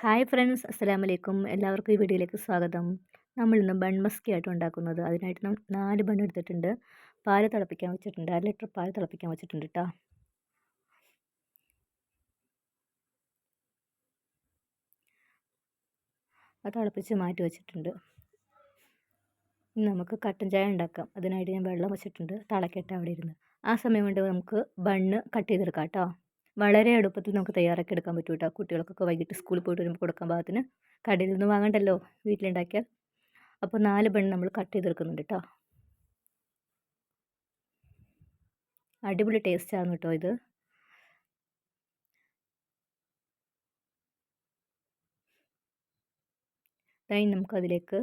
Hi friends അസ്സലാമു വലൈക്കും എല്ലാവർക്കും ഈ വീഡിയോയിലേക്ക് സ്വാഗതം. നമ്മൾ ഇന്ന് ബൺ മസ്കി ആയിട്ട് ഉണ്ടാക്കുന്നത്. അതിനായിട്ട് നമ്മൾ നാല് ബൺ എടുത്തിട്ടുണ്ട്. പാൽ തിളപ്പിക്കാൻ വെച്ചിട്ടുണ്ട്. അര ലിറ്റർ പാൽ തിളപ്പിക്കാൻ വെച്ചിട്ടുണ്ട് കേട്ടോ അത് തിളപ്പിച്ച് മാറ്റി വെച്ചിട്ടുണ്ട്. നമുക്ക് കട്ടൻ ചായ ഉണ്ടാക്കാം. അതിനായിട്ട് ഞാൻ വെള്ളം വെച്ചിട്ടുണ്ട്. തിളക്കട്ടെ അവിടെ ഇരുന്ന്. ആ സമയം കൊണ്ട് നമുക്ക് ബണ്ണ് കട്ട് ചെയ്തെടുക്കാം കേട്ടോ വളരെ എളുപ്പത്തിൽ നമുക്ക് തയ്യാറാക്കി എടുക്കാൻ പറ്റും കേട്ടോ കുട്ടികൾക്കൊക്കെ വൈകിട്ട് സ്കൂളിൽ പോയിട്ട് വരുമ്പോൾ കൊടുക്കാൻ പാകത്തിന് കടയിൽ നിന്ന് വാങ്ങണ്ടല്ലോ വീട്ടിലുണ്ടാക്കിയാൽ. അപ്പോൾ നാല് ബണ്ണ് നമ്മൾ കട്ട് ചെയ്തെടുക്കുന്നുണ്ട് കേട്ടോ അടിപൊളി ടേസ്റ്റാണ് കേട്ടോ ഇത്. ഇതായി നമുക്കതിലേക്ക്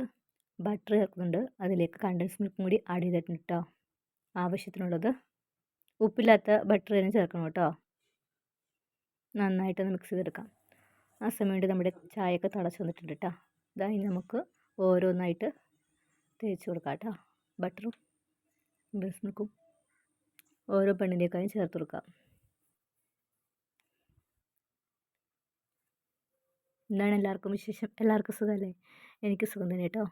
ബട്ടർ ചേർക്കുന്നുണ്ട്. അതിലേക്ക് കണ്ടൻസ് മിൽക്കും കൂടി ആഡ് ചെയ്തിട്ടുണ്ട് കേട്ടോ ആവശ്യത്തിനുള്ളത് ഉപ്പില്ലാത്ത ബട്ടർ തന്നെ ചേർക്കണം കേട്ടോ നന്നായിട്ടൊന്ന് മിക്സ് ചെയ്തെടുക്കാം. ആ സമയം കൊണ്ട് നമ്മുടെ ചായയൊക്കെ തിളച്ച് വന്നിട്ടുണ്ട് കേട്ടോ ഇതാ ഇനി നമുക്ക് ഓരോന്നായിട്ട് തേച്ച് കൊടുക്കാം കേട്ടോ ബട്ടറും ബ്രസ് മിൽക്കും ഓരോ പെണ്ണിന്റെയൊക്കെയും ചേർത്ത് കൊടുക്കാം. എന്താണ് എല്ലാവർക്കും വിശേഷം? എല്ലാവർക്കും സുഖമല്ലേ? എനിക്ക് സുഖം തന്നെ കേട്ടോ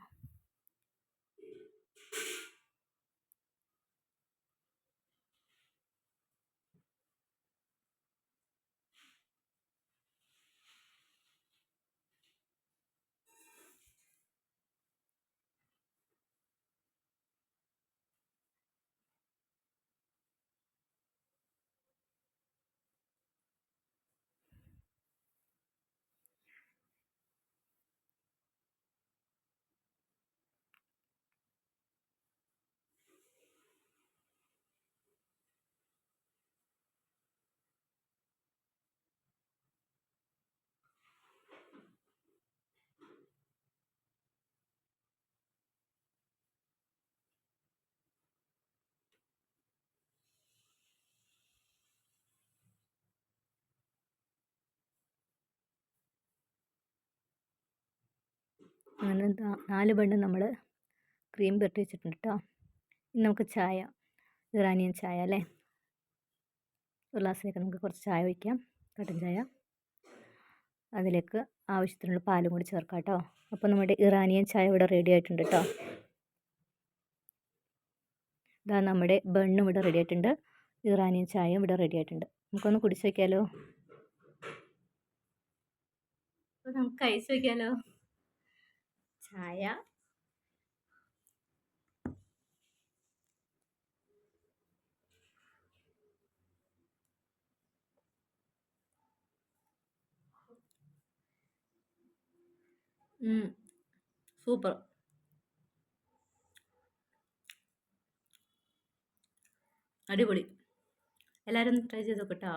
അങ്ങനെ നാല് ബണ്ണ് നമ്മൾ ക്രീം പുരട്ടി വെച്ചിട്ടുണ്ട് കേട്ടോ ഇനി നമുക്ക് ചായ ഇറാനിയൻ ചായ അല്ലേ? ഒരു ഗ്ലാസ്സിലേക്ക് നമുക്ക് കുറച്ച് ചായ ഒഴിക്കാം കട്ടൻ ചായ. അതിലേക്ക് ആവശ്യത്തിനുള്ള പാലും കൂടി ചേർക്കാം കേട്ടോ അപ്പോൾ നമ്മുടെ ഇറാനിയൻ ചായ ഇവിടെ റെഡി ആയിട്ടുണ്ട് കേട്ടോ ഇതാ നമ്മുടെ ബണ്ണും ഇവിടെ റെഡി ആയിട്ടുണ്ട്. ഇറാനിയൻ ചായയും ഇവിടെ റെഡി ആയിട്ടുണ്ട്. നമുക്കൊന്ന് കുടിച്ച് വയ്ക്കാമല്ലോ നമുക്ക് കഴിച്ച് വയ്ക്കാമല്ലോ ചായ. സൂപ്പർ. അടിപൊളി. എല്ലാവരും ട്രൈ ചെയ്ത് നോക്കട്ടോ